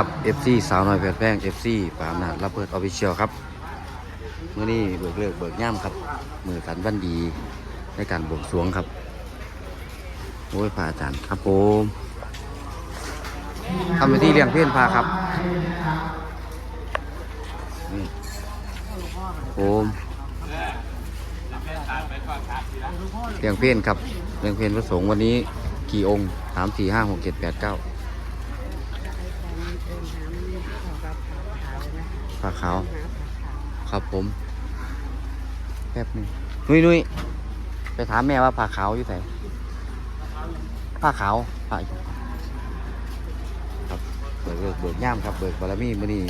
ครับ FC สาวน้อยแพทย์แพง FC ปามนาดรับเปิดออฟฟิเชียลครับมื้อนี้เบิกเลิกเบิกย่ำครับ มือสันวันดีในการบวงสรวงครับ โอ้ยพระอาจารย์ครับผมทำไปนที่เลี้ยงเพื่อนพาครับนี่ผมเลี้ยงเพื่อนครับเลี้ยงเพื่อนพระสงฆ์วันนี้กี่องค์สามสี่ห้าหกเจ็ดแปดเก้า ผ้าขาว ครับผม แป๊บหนึงนุ้ยนุ้ยไปถามแม่ว่าผ้าขาวอยู่ไหนผ้าขาวผ้าครับเบิกเบิกเบิกย่ามครับ เบิกบารมีมื่อนี้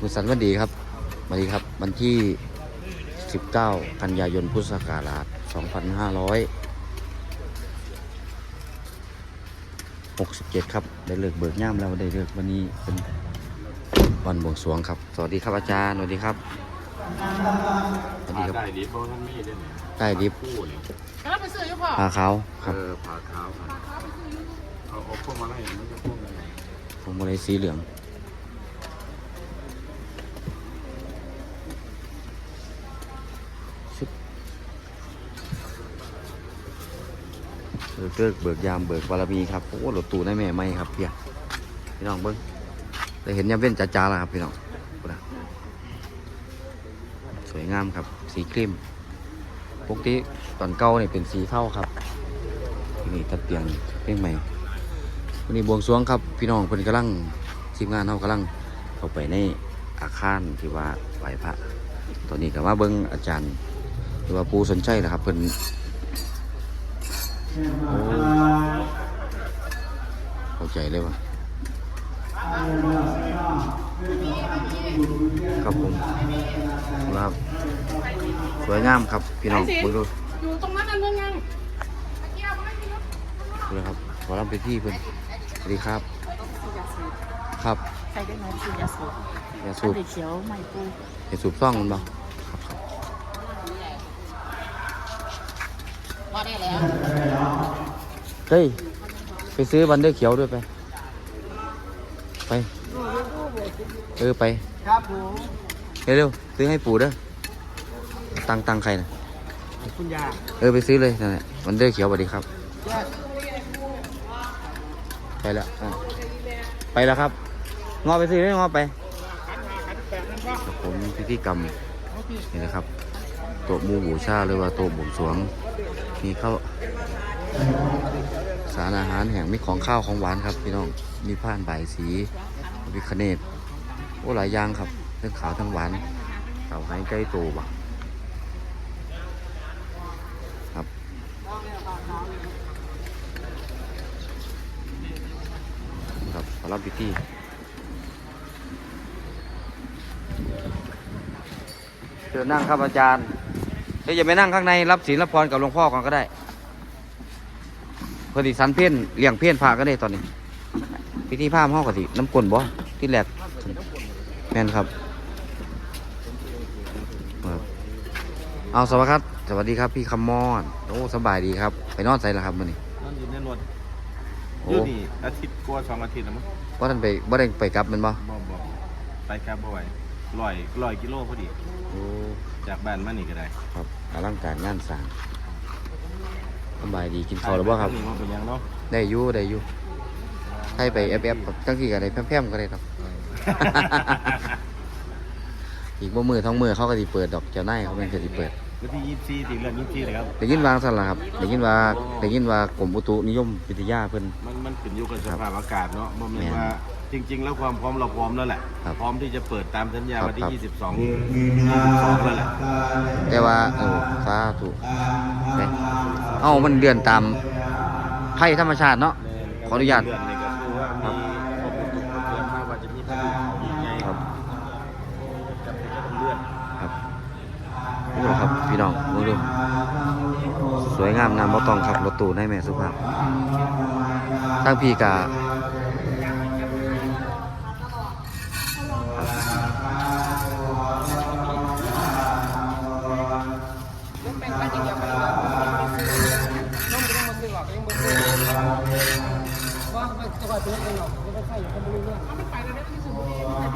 มุสันวันดีครับวันดีครับ วันที่ 19 กันยายนพุทธศักราช 2567 ครับ ได้เลิกเบิกย่ามแล้วได้เลิกวันนี้เป็น วันบวงสรวงครับ สวัสดีครับอาจารย์ สวัสดีครับ สวัสดีครับ ได้ดิบเพราะท่านมีเด่นใต้ดิบคู่นี่แล้วไปซื้ออยู่พ่อ พาเขาครับเออผ่าขาวครับเอาเอาพวกมาไล่มันจะพวกอะไรผมอะไรสีเหลืองชึบเบิกเลิกเบิกยามเบิกบารมีครับ โอ้รถตู้ได้แม่ไม่ครับเพี่ยพี่น้องเบิ้ง ได้เห็นยามเว้นจ้าๆแล้วครับพี่น้องสวยงามครับ สีครีมปกติตอนเก่าเนี่ยเป็นสีเทาครับนี่ตัดเปลี่ยนเพลงใหม่วันนี้บวงสรวงครับ พี่น้องเพิ่นกำลังทีมงานเขากำลังเข้าไปในอาคารที่ว่าไหวพระ ตอนนี้ก็ว่าเบิ้งอาจารย์หรือว่าปูสนใจนะครับเพิ่นโอ้เข้าใจเลยว่า ครับผมครับสวยงามครับพี่น้องเบิ่งดูอยู่ตรงนั้นอันนึงยังดูนะครับขอรับไปที่เพิ่นสวัสดีครับ ครับใครได้ไหมคือยาสูบอย่าอัสูนบเด็กเขียวใหม่ปูอย่าสูบซ่องมันบ่ครับครับว่าได้แล้วเฮ้ยไปซื้อบันเดอร์เขียวด้วยไป ไปเออไปครับผมเร็วๆซื้อให้ปู่เด้อตังตังใครนะคุณยาเออไปซื้อเลยนั่นแหละบันเดอร์เขียวสวัสดีครับ ไปแล้วอะไปแล้วครับงอไปซื้อได้งอไปครับผมพิธีกรรมนี่นะครับโต๊ะหมูบูชาหรือว่าโต๊ะบวงสรวงมีข้าว สารอาหารแห่งมีของข้าวของหวานครับพี่น้องมีผ่านใบสีวิคเนตโอ้หลายอย่างครับทั้งขาวทั้งหวานเต่าไห้ใกล้โตบ่ครับครับขอรับพิธีเชิญนั่งครับอาจารย์เดี๋ยวอย่าไปนั่งข้างในรับศีลรับพรกับหลวงพ่อก่อนก็ได้ เพอดีสันเพี้ยนเลี้ยงเพี้ยนพาก็ได้ตอนนี้พิธีพามห้องกสิน้ำกลนบ่ที่แรกแม่นครับครับ เอาสวัสดีครับ สวัสดีครับพี่คำมอนโอ้สบายดีครับ ไปนอนใส่ละครับมื้อนี้นั่นอยู่ในรถโอ้อยู่นี่อาทิตย์กว่าสองอาทิตย์แล้วมั้งว่าท่านไปว่าได้ไปกลับแมันบ่บ่บ่ไปกลับบ่ไหวร้อยร้อยกิโลพอดีโอ้จากบ้านมานี่ก็ได้ ครับอลังการงานสร้าง สบายดีกินข้าวหรือเปล่าครับ นี่มันเป็นยังเนาะได้อยู่ได้อยู่ให้ไปแอฟแอฟครับจังที่กันได้แพร่มๆก็ได้ครับ อีกบ่มือท้องมือเขาก็สิเปิดดอกเจ้านายเขาเป็นก็สิเปิดวันที่ยี่สิบสี่ถึงเดือนยี่สิบสี่เลยครับ ได้ยินวางสั่นล่ะครับได้ยินว่าได้ยินว่ากรมอุตุนิยมวิทยาเพิ่น มันมันขึ้นอยู่กับสภาพอากาศเนาะบ่แม่แม่นนว่า จริง ๆ แล้วความพร้อมเราพร้อมแล้วแหละ ครับพร้อมที่จะเปิดตามสัญญาครับวันที่ ครับยี่สิบสอง22แล้วแหละแต่ว่าเออสาธุเด้เอ้ามันเดือนตามภัยธรรมชาติเนาะ ขออนุญาตเดือนนี้ก็คือว่ามีข้อมูลตกเตือนมาว่าจะมีพายุอีกไงครับ จะเป็นเลื่อนครับนี่ครับ พี่น้องดูดูสวยงามนำบ่ต้องขับรถตู้ให้แม่สุภาพทั้งพี่กา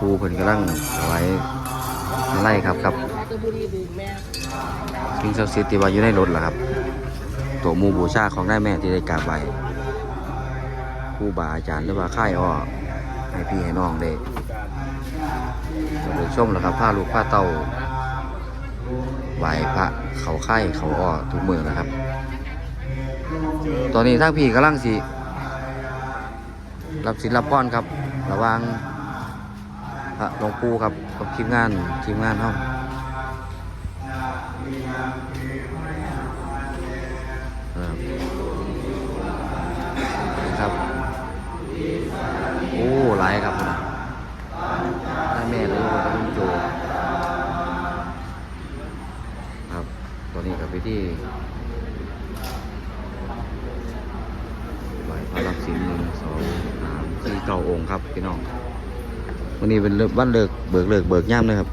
ปูเพิ่นกำลังถวายมาไล่ครับครับจะบุรีดื่มแม่สิ่งศักดิ์สิทธิ์ที่ว่าอยู่ในรถล่ะครับ ตัวมูบูชาของได้แม่ที่ได้กราบไหว้ครูบาอาจารย์หรือว่าค่ายอ้อให้พี่ให้น้องได้ไปชมแล้วครับผ้าลูกผ้าเต้าไหว้พระเขาค่เขาอ้อทุกเมืองนะครับ ตอนนี้ทางพี่กำลังสิรับศิลปอนครับ ระวัง พระหลวงปู่ครับกับทีมงานทีมงานเฮาเออนี่ครับ โอ้หลายครับนะได้แม่เลยว่าจะเป็นโจครับตอนนี้กับไปที่ไหวพระรับศีลหนึ่งสองสามสี่เก้าองค์ครับพี่น้อง วันนี้เป็นเลิกวันเลิกเบิกเลิกเบิกย่ำเลยครับ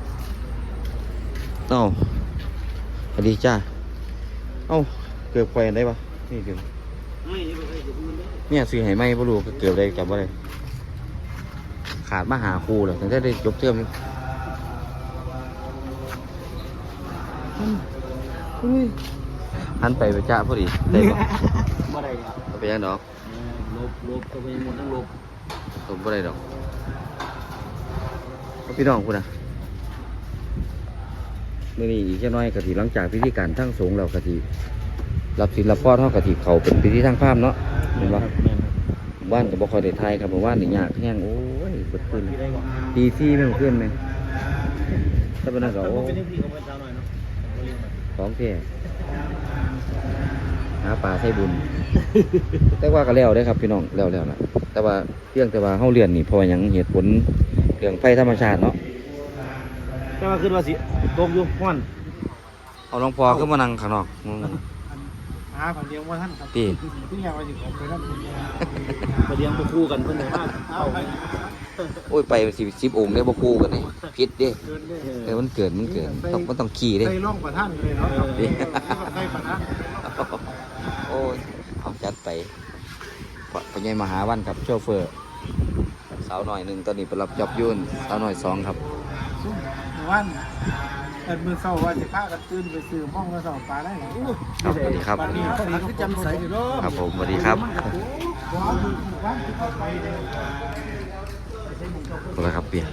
เอ้าสวัสดีจ้าเอ้าเกือบแขวนได้ปะนี่เกือบเนี่ยซื้อให้ไหมพ่รู้เกือบได้จับว่าได้ขาดมาหาครูเลยถึงได้ได้ยกเทื่อมนี่อุ้ยหันไปไปจ้าพอดีได้ปะบ่ได้ครับเอาไปยังดอกลบลบก็ไปหมดทั้งลบผมบ่ได้ดอกเอา พี่น้องคุณนะมื่อนี้อีกแค่น้อยกะทิหลังจากพิธีการทั้งสงฆ์เรากะทิรับศีลรับพรเท่ากะทิเขาเป็นพิธีทางภาพเนาะเห็นปะบ้านกับบ่คอยได้ทายครับเพราะว่านี่ยากแห้งโอ้ยเบิดขึ้นตีซี่ไม่ขึ้นไหมถ้าเป็นนั่นก็โอ้เป็นพี่ก็เป็นสาวหน่อยเนาะของแท้ หาปลาใส่บุญ แต่ว่าก็แล้วได้อครับพี่น้องแล้วแล้วนะแต่ว่าเรื่องแต่ว่าเฮาเรียนนี่เพราะว่าหยังเหตุผลเรื่องไฟธรรมชาติเนาะแต่ว่าคือว่าสิตกอยู่ห้อนเอาหลวงพ่อขึ้นมานั่งข้างนอกงงหาคนเดียวว่าท่านครับพี่ที่อยากไปถึงผมไปท่านคนเดียวมาเลี้ยงบ่คู่กันเพิ่นได้มากเอาไปโอ้ยไปสิสิบองค์ได้บ่คู่กันนี่ผิดเด้เดินได้เออมันเกิดมันเกิดต้องมันต้องขี่เด้ไปล่องประท่านเลยเนาะครับไปประท่านโอ้ยเอาจัดไปปปัญญามหาวันครับโชเฟอร์สาวหน่อยหนึ่งตอนนี้ไปรับจอบยุ่นสาวหน่อยสองครับซุ่มวันเอ็ดมือเศร้าว่าจะพากันตื่นไปซื้อห้องกระสอบปลาได้หรอครับสวัสดีครับวันนี้เขาคือจำใส่อยู่เนาะครับผมสวัสดีครับว้าวดูว่านที่เขาไปเลยตัวครับเปลี่ยน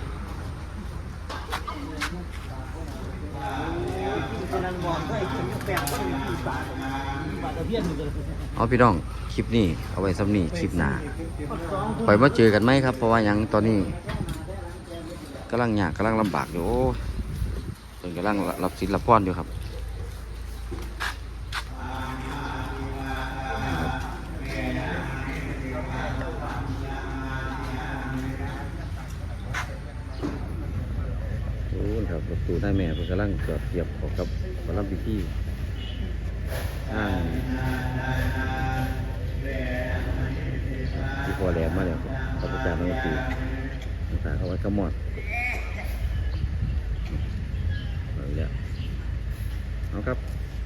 นั่นมองก็ไอ้กินแปลงก็มีกี่บาทบาทตะ เอาพี่น้องคลิปนี้เอาไว้สำนี่คลิปหน้าปล่อยมาเจอกันไหมครับ เพราะว่ายังตอนนี้กำลังยากกำลังลำบากอยู่เพิ่นกำลังรับศิลปอนอยู่ครับโอ้ครับประตูได้แม่เพิ่นกำลังจอดเทียบออกกับกำลังพิธี อ้างที่พอแหลมมาแล้วครับพระอาจารย์นวตีภาษาเขาไว้ขมอดเอาอีกแล้วเอาครับ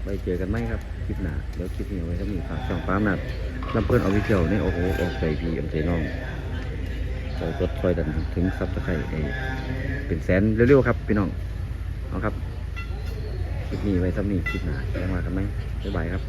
ไปเจอกันไหมครับ คลิปหน้าเดี๋ยวคลิปนี้ไว้ถ้ามีฝากช่องฟ้าหนัดลำเพื่อนเอาวิเชียวนี่โอ้โหออกใจพี่ออกใจน้องคอยกดคอยดันถึงซับสไครต์ไอ้เป็นแสนเร็วๆครับ พี่น้อง เอาครับ ลิปนี้ไว้ซ้ำนี้คลิปหนาแล้วมากันไหมบ๊ายบายครับ